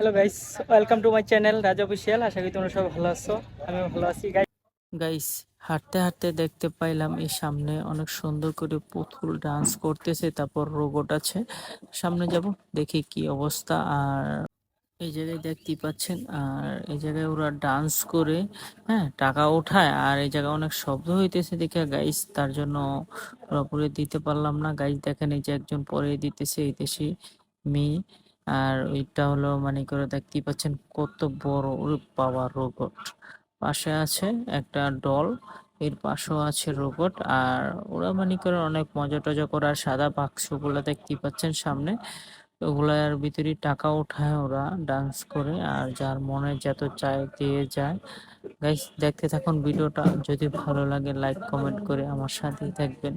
Hello guys welcome to my channel Raj official আশা করি তোমরা সবাই ভালো আছো। আমি ভালো আছি গাইস গাইস হাঁটতে হাঁটতে দেখতে পাইলাম এই সামনে অনেক সুন্দর করে পুতুল ডান্স করতেছে, তারপর রোবট আছে। সামনে যাব, দেখি কি অবস্থা। আর এই জায়গায় দেখতেই পাচ্ছেন, আর এই জায়গায় ওরা ডান্স করে হ্যাঁ টাকা ওঠায়। আর এই জায়গায় অনেক শব্দ হইতেছে দেখে গাইস তার জন্য পুরোপুরি দিতে পারলাম না। গাইস দেখেন এই যে একজন পরে দিতেছে, এই দেশে মেয়ে। আর ওইটা হলো মানে করে দেখতেই পাচ্ছেন কত বড় বাবা রোবট পাশে আছে একটা ডল এর পাশেও আছে রোবট আর ওরা মানে করে অনেক মজা টজা করে, আর সাদা বাক্সগুলো দেখতেই পাচ্ছেন সামনে। ওগুলার ভিতরে টাকা উঠায় ওরা ডান্স করে, আর যার মনে যত চায় দিয়ে যায়। গাইস দেখতে থাকুন ভিডিওটা। যদি ভালো লাগে লাইক কমেন্ট করে আমার সাথেই থাকবেন।